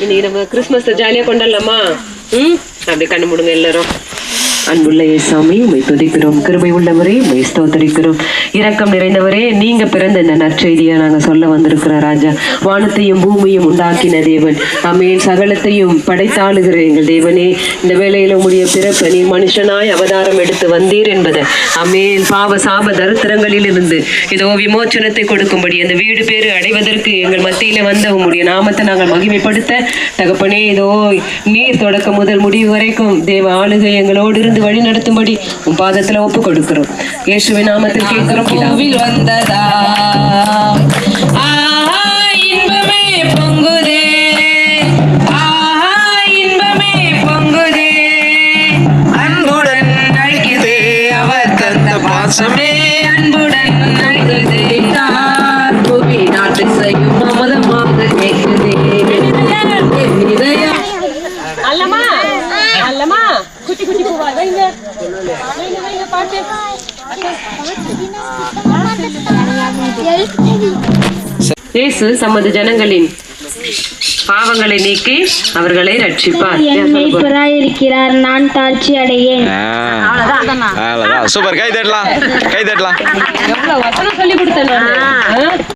இன்னைக்கு நம்ம கிறிஸ்மஸ் ஜாலியா கொண்டாடலாமா? ம்? அப்படியே கண்ணு முடுங்க எல்லாரும். அன்புள்ள இயேசாமி உமை துதிக்கிறோம் கிருபை உள்ளவரே உமை ஸ்தோத்தரிக்கிறோம். இரக்கம் நிறைந்தவரே நீங்க பிறந்த இந்த நற்செய்தியை நாங்க சொல்ல வந்திருக்கிற ராஜா. வானத்தையும் பூமியும் உண்டாக்கின தேவன். அமீன். சகலத்தையும் படைத்தாளுகிற எங்கள் தேவனே. இந்த வேலையில உடைய பிறப்பு நீ மனுஷனாய் அவதாரம் எடுத்து வந்தீர் என்பதை. அமேன். பாவ சாப தரித்திரங்களில் இருந்து இதோ விமோச்சனத்தை கொடுக்கும்படி அந்த வீடு பேரு அடைவதற்கு எங்கள் மத்தியில வந்த உங்களுடைய நாமத்தை நாங்கள் மகிமைப்படுத்த தகப்பனே இதோ நீர் தொடக்கம் முதல் முடிவு வரைக்கும் தேவ ஆளுகை எங்களோடு இருந்து வழி நடத்தும்படி உன் பாதத்துல ஒப்பு கொடுக்கிறோம். இயேசுவின் நாமத்தில் கேட்கிறோம் பிதாவே. பூவில் வந்ததா? இன்பமே பொங்குதே. இன்பமே பொங்குதே. அன்புடன் அழைக்குதே அவர் தந்த பாசமே அன்புடன் அழைக்குதே. தார் பூமி நாட்டு செய்யும் அமுதமாக கேட்குதே. என் இதயம் அல்லமா அல்லமா குட்டி குட்டி பூவா வைங்க. வைங்க வைங்க பாட்டு. இயேசு சமது ஜனங்களின் பாவங்களை நீக்கி அவர்களை ரட்சிப்பார். மேய்ப்பராயிருக்கிறார் நான் தாழ்ச்சி அடையேன். சூப்பர். கை தட்டலாம். கை தட்டலாம். சொல்லி கொடுத்தேன்?